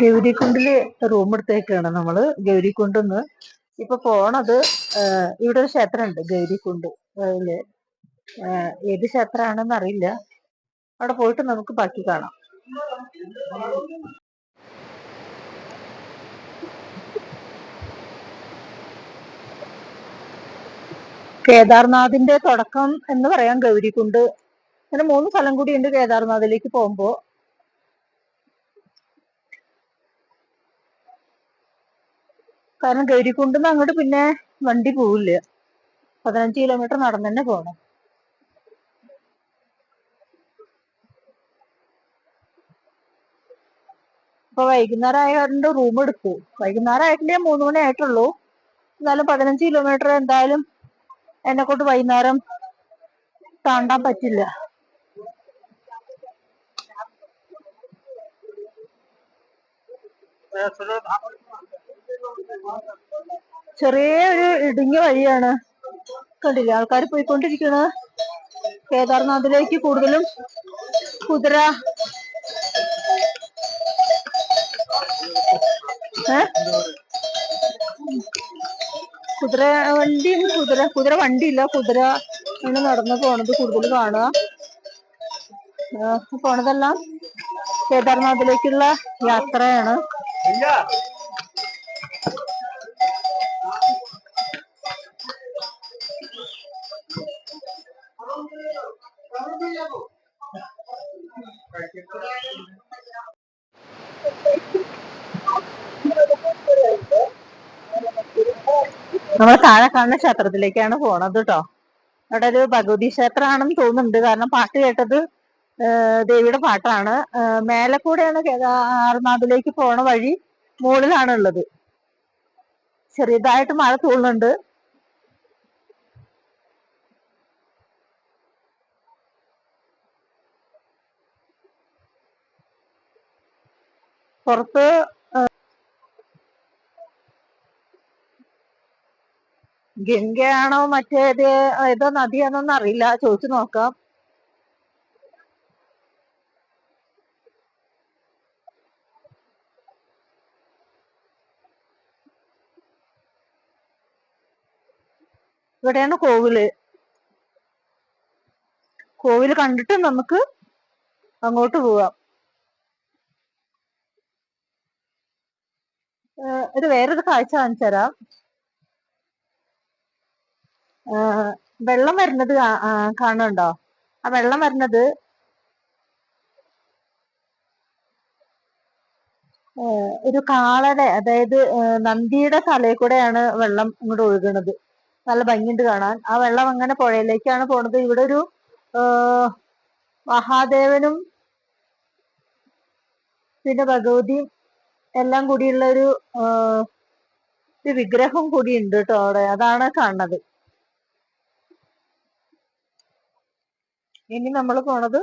ഗൗരിക്കുണ്ടിൽ room എടുത്തേക്കാണ് നമ്മൾ ഗൗരിക്കുണ്ടെന്ന് ഇപ്പൊ പോണത് ഇവിടെ ഒരു ക്ഷേത്രമുണ്ട് ഗൗരിക്കുണ്ട് അതിൽ ഏത് ക്ഷേത്രമാണെന്ന് അറിയില്ല. അവിടെ പോയിട്ട് നമുക്ക് ബാക്കി കാണാം. കേദാർനാഥിന്റെ തുടക്കം എന്ന് പറയാം ഗൗരിക്കുണ്ട് അങ്ങനെ മൂന്ന് സ്ഥലം കൂടി ഉണ്ട് കേദാർനാഥിലേക്ക് പോകുമ്പോ. കാരണം ഗൗരിക്കുണ്ടിന്ന് അങ്ങോട്ട് പിന്നെ വണ്ടി പോവില്ല. പതിനഞ്ച് കിലോമീറ്റർ നടന്നു തന്നെ പോകണം അപ്പൊ വൈകുന്നേരം ആയതുകൊണ്ട് റൂം എടുത്തു. വൈകുന്നേരം ആയിട്ടില്ലേ മൂന്ന് മണി ആയിട്ടുള്ളൂ. എന്നാലും പതിനഞ്ച് കിലോമീറ്റർ എന്തായാലും എന്നെ കൊണ്ട് വൈകുന്നേരം താണ്ടാൻ പറ്റില്ല. ചെറിയൊരു ഇടുങ്ങിയ വഴിയാണ്. കണ്ടില്ലേ? ആൾക്കാർ പോയിക്കൊണ്ടിരിക്കുന്നത് കേദാർനാഥിലേക്ക് കൂടുതലും കുതിര. കുതിര വണ്ടി കുതിര കുതിര വണ്ടിയില്ല. കുതിര ഇങ്ങനെ നടന്നു പോണത് കൂടുതൽ കാണുക. പോണതെല്ലാം കേദാർനാഥിലേക്കുള്ള യാത്രയാണ്. നമ്മൾ താഴെ കാണുന്ന ക്ഷേത്രത്തിലേക്കാണ് പോണത് കേട്ടോ അവിടെ ഒരു ഭഗവതി ക്ഷേത്രമാണെന്ന് തോന്നുന്നുണ്ട്. കാരണം പാട്ട് കേട്ടത് ദേവിയുടെ പാട്ടാണ്. മേലെ കൂടെയാണ് കേദാർനാഥിലേക്ക് പോണ വഴി മുകളിലാണ് ഉള്ളത് ചെറിയതായിട്ട് മഴ തോന്നുന്നുണ്ട്. പുറത്ത് ഗംഗയാണോ മറ്റേത് ഏതോ നദിയാണോന്ന് അറിയില്ല. ചോദിച്ചു നോക്കാം. ഇവിടെയാണ് കോവിൽ. കോവിൽ കണ്ടിട്ട് നമുക്ക് അങ്ങോട്ട് പോവാം. ഇത് വേറൊരു കാഴ്ച കാണിച്ചു തരാം വെള്ളം വരുന്നത് കാണുന്നുണ്ടോ? ആ വെള്ളം വരുന്നത് ഒരു കാളയുടെ അതായത് നന്ദിയുടെ തലയിൽ കൂടെയാണ് വെള്ളം ഇങ്ങോട്ട് ഒഴുകുന്നത്. നല്ല ഭംഗിയുണ്ട് കാണാൻ. ആ വെള്ളം അങ്ങനെ പുഴയിലേക്കാണ് പോണത്. ഇവിടെ ഒരു മഹാദേവനും പിന്നെ ഭഗവതിയും എല്ലാം കൂടിയുള്ള ഒരു വിഗ്രഹം കൂടി ഉണ്ട് കേട്ടോ അവിടെ. അതാണ് കാണുന്നത്. ഇനി നമ്മൾ പോണത്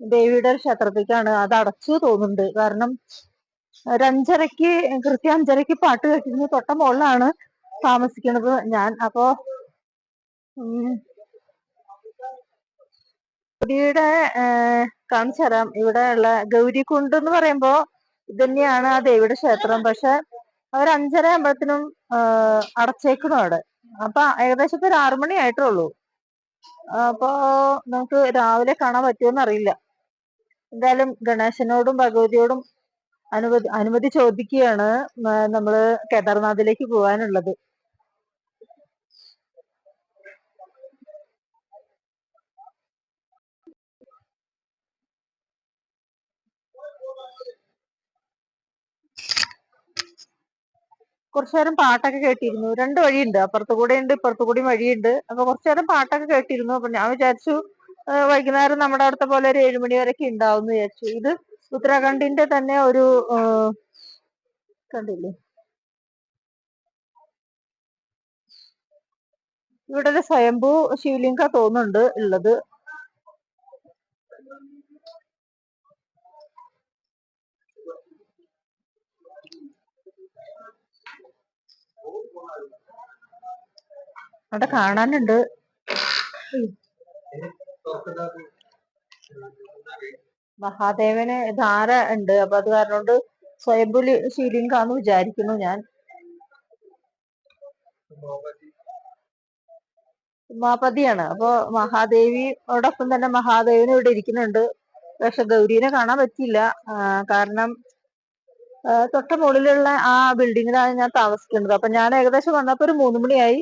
ദേവിയുടെ ഒരു ക്ഷേത്രത്തിലേക്കാണ് അത് അടച്ചു തോന്നുന്നുണ്ട്. കാരണം ഒരഞ്ചരക്ക് കൃത്യം അഞ്ചരക്ക് പാട്ട് കേട്ടിരുന്നു തൊട്ട മുകളിലാണ് താമസിക്കുന്നത് ഞാൻ. അപ്പോ ഗൗരിയുടെ കാണിച്ചു തരാം. ഇവിടെ ഉള്ള ഗൗരികുണ്ട് എന്ന് പറയുമ്പോ ഇത് തന്നെയാണ് ആ ദേവിയുടെ ക്ഷേത്രം. പക്ഷെ അവർ അഞ്ചര ആകുമ്പോഴത്തേനും അടച്ചേക്കണം അവിടെ അപ്പൊ ഏകദേശം ഒരു ആറുമണി ആയിട്ടുള്ളൂ അപ്പോ നമുക്ക് രാവിലെ കാണാൻ പറ്റുമെന്ന് അറിയില്ല. എന്തായാലും ഗണേശനോടും ഭഗവതിയോടും അനുമതി അനുമതി ചോദിക്കുകയാണ് നമ്മൾ കേദാർനാഥിലേക്ക് പോകാനുള്ളത്. കുറച്ചു നേരം പാട്ടൊക്കെ കേട്ടിരുന്നു. രണ്ട് വഴിയുണ്ട്. അപ്പുറത്തു കൂടെ ഉണ്ട് ഇപ്പുറത്തു കൂടി വഴിയുണ്ട്. അപ്പൊ കുറച്ചു നേരം പാട്ടൊക്കെ കേട്ടിരുന്നു. അപ്പൊ ഞാൻ വിചാരിച്ചു വൈകുന്നേരം നമ്മുടെ അടുത്ത പോലെ ഒരു ഏഴുമണി വരെയൊക്കെ ഉണ്ടാവും വിചാരിച്ചു. ഇത് ഉത്തരാഖണ്ഡിന്റെ തന്നെ ഒരു കണ്ടില്ലേ? ഇവിടെ ഒരു സ്വയംഭൂ ശിവലിംഗ തോന്നുന്നുണ്ട് ഉള്ളത്. അവിടെ കാണാനുണ്ട്. മഹാദേവന് ധാര ഉണ്ട്. അപ്പൊ അത് കാരണം കൊണ്ട് സ്വയംപുലി ശീലിംഗാന്ന് വിചാരിക്കുന്നു ഞാൻ. ഉമാപതി ഉമാപതിയാണ്. അപ്പൊ മഹാദേവിയോടൊപ്പം തന്നെ മഹാദേവനും ഇവിടെ ഇരിക്കുന്നുണ്ട്. പക്ഷെ ഗൗരീനെ കാണാൻ പറ്റിയില്ല. കാരണം തൊട്ട മുകളിലുള്ള ആ ബിൽഡിങ്ങിലാണ് ഞാൻ താമസിക്കുന്നത്. അപ്പൊ ഞാൻ ഏകദേശം വന്നപ്പോ ഒരു മൂന്ന് മണിയായി.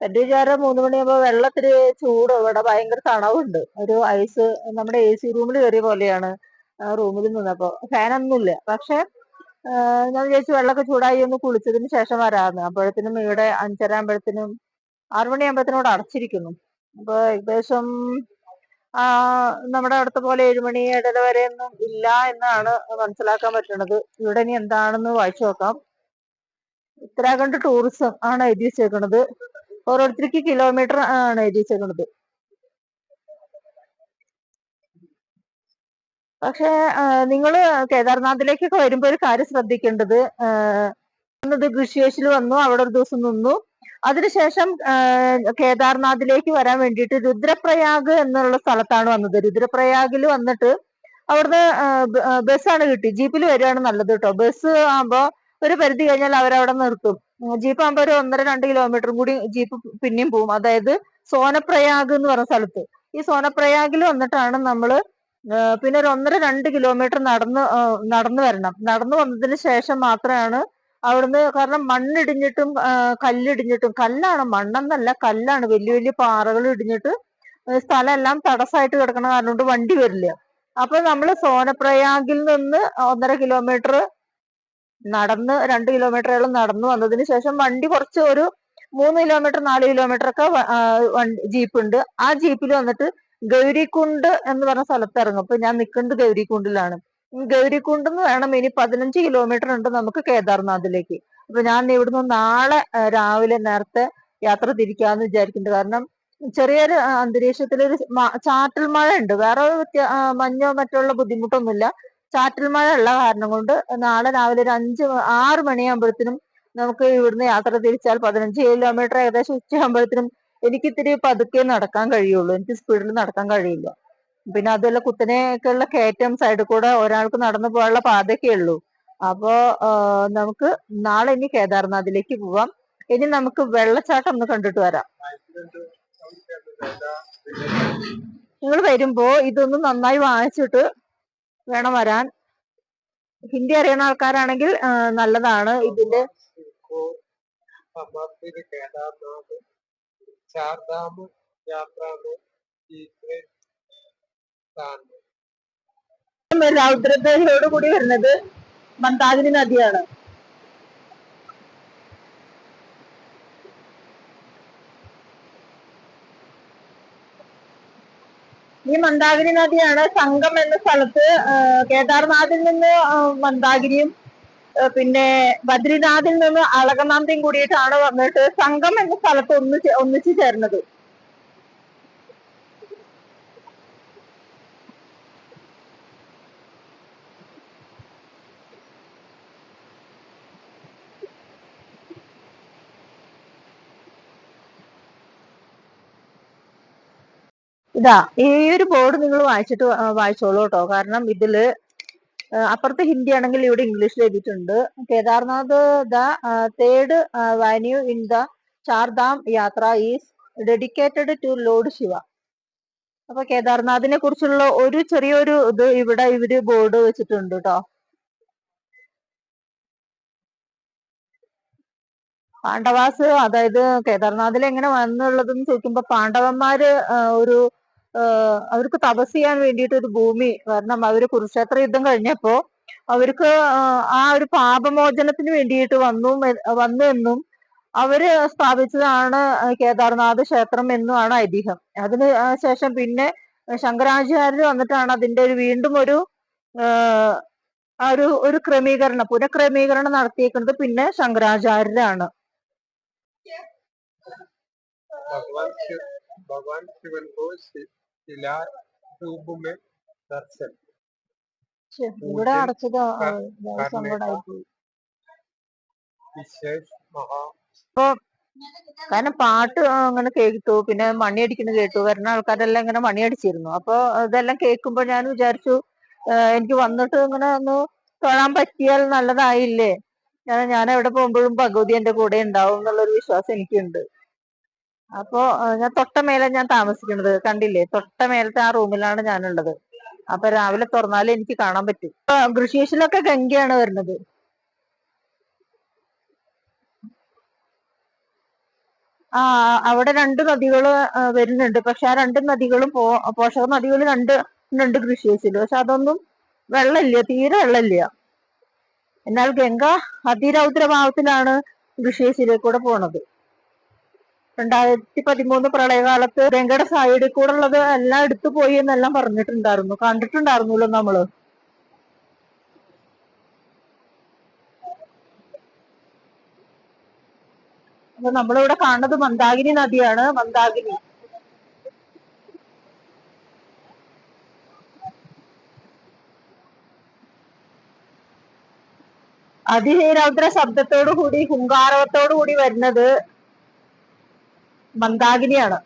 എന്റെ വിചാരം മൂന്ന് മണിയാകുമ്പോ വെള്ളത്തിന് ചൂട് ഇവിടെ ഭയങ്കര തണവുണ്ട്. ഒരു ഐസ് നമ്മുടെ എ സി റൂമിൽ കയറിയ പോലെയാണ് റൂമിൽ നിന്നപ്പോ ഫാനൊന്നുമില്ല പക്ഷെ ഞാൻ വിചാരിച്ചു വെള്ളമൊക്കെ ചൂടായി ഒന്ന് കുളിച്ചതിന് ശേഷം വരാമെന്ന്. അപ്പോഴത്തേനും ഇവിടെ അഞ്ചര ആകുമ്പോഴത്തേനും ആറു മണിയാകുമ്പോഴത്തേനും ഇവിടെ അടച്ചിരിക്കുന്നു. അപ്പൊ ഏകദേശം നമ്മുടെ അടുത്ത പോലെ ഏഴുമണി ഏഴര വരെ ഒന്നും ഇല്ല എന്നാണ് മനസ്സിലാക്കാൻ പറ്റുന്നത് ഇവിടെ ഇനി എന്താണെന്ന് വായിച്ചു നോക്കാം. ഉത്തരാഖണ്ഡ് ടൂറിസം ആണ് എഴുതി വെച്ചേക്കുന്നത് ഓരോരുത്തർക്ക് കിലോമീറ്റർ ആണ് എഴുതി വെച്ചേക്കുന്നത് പക്ഷെ നിങ്ങൾ കേദാർനാഥിലേക്കൊക്കെ വരുമ്പോൾ ഒരു കാര്യം ശ്രദ്ധിക്കേണ്ടത്. ആ, വന്നത് ഋഷിയേശിൽ വന്നു അവിടെ ഒരു ദിവസം നിന്നു. അതിനുശേഷം കേദാർനാഥിലേക്ക് വരാൻ വേണ്ടിയിട്ട് രുദ്രപ്രയാഗ് എന്നുള്ള സ്ഥലത്താണ് വന്നത്. രുദ്രപ്രയാഗിൽ വന്നിട്ട് അവിടുന്ന് ബസ്സാണ് കിട്ടി. ജീപ്പിൽ വരികയാണ് നല്ലത് കേട്ടോ ബസ് ആകുമ്പോ ഒരു പരിധി കഴിഞ്ഞാൽ അവരവിടെ നിർത്തും. ജീപ്പ് ആകുമ്പോ ഒരു ഒന്നര രണ്ട് കിലോമീറ്റർ കൂടി ജീപ്പ് പിന്നെയും പോവും. അതായത് സോനപ്രയാഗ് എന്ന് പറഞ്ഞ സ്ഥലത്ത്. ഈ സോനപ്രയാഗിൽ വന്നിട്ടാണ് നമ്മൾ പിന്നെ ഒരു ഒന്നര രണ്ട് കിലോമീറ്റർ നടന്ന് നടന്നു വരണം. നടന്നു വന്നതിന് ശേഷം മാത്രമാണ് അവിടുന്ന് കാരണം മണ്ണിടിഞ്ഞിട്ടും കല്ലിടിഞ്ഞിട്ടും കല്ലാണ് മണ്ണെന്നല്ല കല്ലാണ് വലിയ വലിയ പാറകൾ ഇടിഞ്ഞിട്ട് സ്ഥലമെല്ലാം തടസ്സമായിട്ട് കിടക്കണ കാരണം കൊണ്ട് വണ്ടി വരില്ല. അപ്പൊ നമ്മൾ സോനപ്രയാഗിൽ നിന്ന് ഒന്നര കിലോമീറ്റർ നടന്ന് രണ്ട് കിലോമീറ്ററോളം നടന്നു വന്നതിന് ശേഷം വണ്ടി കുറച്ച് ഒരു മൂന്ന് കിലോമീറ്റർ നാല് കിലോമീറ്റർ ഒക്കെ ജീപ്പ് ഉണ്ട് ആ ജീപ്പിൽ വന്നിട്ട് ഗൗരിക്കുണ്ട് എന്ന് പറഞ്ഞ സ്ഥലത്ത് ഇറങ്ങും. അപ്പൊ ഞാൻ നിൽക്കുന്നത് ഗൗരിക്കുണ്ടിലാണ്. ഈ നിന്ന് വേണം ഇനി പതിനഞ്ച് കിലോമീറ്റർ ഉണ്ട് നമുക്ക് കേദാർനാഥിലേക്ക്. അപ്പൊ ഞാൻ ഇവിടുന്ന് നാളെ രാവിലെ നേരത്തെ യാത്ര തിരിക്കാന്ന് വിചാരിക്കുന്നുണ്ട്. കാരണം ചെറിയൊരു അന്തരീക്ഷത്തിൽ ഒരു ചാറ്റൽ മഴ ഉണ്ട് വേറെ മഞ്ഞോ മറ്റുള്ള ബുദ്ധിമുട്ടൊന്നുമില്ല. ചാറ്റൽ മഴ ഉള്ള കാരണം കൊണ്ട് നാളെ രാവിലെ ഒരു അഞ്ച് ആറ് മണിയാകുമ്പോഴത്തേനും നമുക്ക് ഇവിടുന്ന് യാത്ര തിരിച്ചാൽ പതിനഞ്ച് കിലോമീറ്റർ ഏകദേശം ഉച്ചയാകുമ്പോഴത്തേനും എനിക്ക് ഇത്തിരി പതുക്കെ നടക്കാൻ കഴിയുള്ളൂ. എനിക്ക് സ്പീഡിൽ നടക്കാൻ കഴിയില്ല. പിന്നെ അതുപോലെ കുത്തനെയൊക്കെയുള്ള കയറ്റം സൈഡിൽ കൂടെ ഒരാൾക്ക് നടന്നു പോകാനുള്ള പാതയൊക്കെ ഉള്ളൂ. അപ്പോ നമുക്ക് നാളെ ഇനി കേദാർനാഥിലേക്ക് പോവാം. ഇനി നമുക്ക് വെള്ളച്ചാട്ടം ഒന്ന് കണ്ടിട്ട് വരാം. നിങ്ങൾ വരുമ്പോ ഇതൊന്ന് നന്നായി വാങ്ങിച്ചിട്ട് വേണം വരാൻ. ഹിന്ദി അറിയുന്ന ആൾക്കാരാണെങ്കിൽ നല്ലതാണ്. ഇതിന്റെ കേദാർനാഥ് ചാർധാം യാത്ര രൗദ്രദേഹിയോട് കൂടി വരുന്നത് മന്താജിനി നദിയാണ്. ഈ മന്ദാഗിരി നദിയാണ് സംഘം എന്ന സ്ഥലത്ത് കേദാർനാഥിൽ നിന്ന് മന്ദാഗിരിയും പിന്നെ ബദ്രിനാഥിൽ നിന്ന് അളകനാന്തിയും കൂടിയിട്ടാണ് വന്നിട്ട് സംഘം എന്ന സ്ഥലത്ത് ഒന്നിച്ച് ഒന്നിച്ചു ചേർന്നത്. ഇതാ ഈ ഒരു ബോർഡ് നിങ്ങൾ വായിച്ചിട്ട് വായിച്ചോളൂ കേട്ടോ കാരണം ഇതിൽ അപ്പുറത്ത് ഹിന്ദി ആണെങ്കിൽ ഇവിടെ ഇംഗ്ലീഷിൽ എഴുതിയിട്ടുണ്ട്. Kedarnath the third venue in the Chardham yatra is dedicated to lord Shiva അപ്പൊ കേദാർനാഥിനെ കുറിച്ചുള്ള ഒരു ചെറിയൊരു ഇത് ഇവിടെ ഇവർ ബോർഡ് വെച്ചിട്ടുണ്ട് കേട്ടോ പാണ്ഡവാസ് അതായത് കേദാർനാഥിൽ എങ്ങനെ വന്നുള്ളതെന്ന് ചോദിക്കുമ്പോ പാണ്ഡവന്മാര് ഒരു അവർക്ക് തപസ് ചെയ്യാൻ വേണ്ടിയിട്ട് ഒരു ഭൂമി കാരണം അവർ കുരുക്ഷേത്ര യുദ്ധം കഴിഞ്ഞപ്പോ അവർക്ക് ആ ഒരു പാപമോചനത്തിന് വേണ്ടിയിട്ട് വന്നു വന്നു എന്നും അവർ സ്ഥാപിച്ചതാണ് കേദാർനാഥ് ക്ഷേത്രം എന്നുമാണ് ഐതിഹ്യം. അതിന് ശേഷം പിന്നെ ശങ്കരാചാര്യർ വന്നിട്ടാണ് അതിന്റെ ഒരു വീണ്ടും ഒരു ഒരു ഒരു ക്രമീകരണം പുനഃക്രമീകരണം നടത്തിയേക്കുന്നത് പിന്നെ ശങ്കരാചാര്യരാണ്. ഭഗവാൻ ശിവൻ ഭഗവാൻ ശിവൻ को शि- शिला रूप में दर्शन ശ്ശെ, ഇവിടെ പൂജ്യം അടച്ചത് ആ, ക- വളരെ കർണേക. സങ്കടമായി പോയി विशेष महा കാരണം പാട്ട് അങ്ങനെ കേട്ടു പിന്നെ മണിയടിക്കുന്നത് കേട്ടു വരുന്ന ആൾക്കാരെല്ലാം ഇങ്ങനെ മണിയടിച്ചിരുന്നു അപ്പൊ ഇതെല്ലാം കേൾക്കുമ്പോൾ ഞാൻ വിചാരിച്ചു ആ, എനിക്ക് വന്നിട്ട് ഇങ്ങനെ ഒന്ന് തൊഴാൻ പറ്റിയാൽ നല്ലതായില്ലേ ഞാൻ ഞാൻ എവിടെ പോകുമ്പോഴും ഭഗവതി എന്റെ കൂടെ ഉണ്ടാവും എന്നുള്ളൊരു വിശ്വാസം എനിക്കുണ്ട് അപ്പോ ഞാൻ തൊട്ടമേലെ ഞാൻ താമസിക്കുന്നത് കണ്ടില്ലേ? തൊട്ടമേലത്തെ ആ റൂമിലാണ് ഞാനുള്ളത്. അപ്പൊ രാവിലെ തുറന്നാലേ എനിക്ക് കാണാൻ പറ്റും. ഋഷീഷിലൊക്കെ ഗംഗയാണ് വരുന്നത്. ആ അവിടെ രണ്ട് നദികൾ വരുന്നുണ്ട്. പക്ഷെ ആ രണ്ട് നദികളും പോ പോഷക നദികൾ രണ്ട് ഉണ്ട് കൃഷിയേച്ചിൽ പക്ഷെ അതൊന്നും വെള്ളമില്ല തീരെ വെള്ളമില്ല. എന്നാൽ ഗംഗ അതിരൗദ്രഭാവത്തിലാണ് ഋഷീശിലേക്കൂടെ പോണത്. രണ്ടായിരത്തി പതിമൂന്ന് പ്രളയകാലത്ത് ഗംഗയുടെ സൈഡിൽ കൂടെ ഉള്ളത് എല്ലാം എടുത്തു പോയി എന്നെല്ലാം പറഞ്ഞിട്ടുണ്ടായിരുന്നു. കണ്ടിട്ടുണ്ടായിരുന്നല്ലോ നമ്മൾ. അപ്പൊ നമ്മളിവിടെ കാണുന്നത് മന്ദാകിനി നദിയാണ്. മന്ദാകിനി. അതിരൗദ്ര ശബ്ദത്തോടു കൂടി ഹുങ്കാരവത്തോടു കൂടി വരുന്നത് മന്ദാകിനിയാണ്.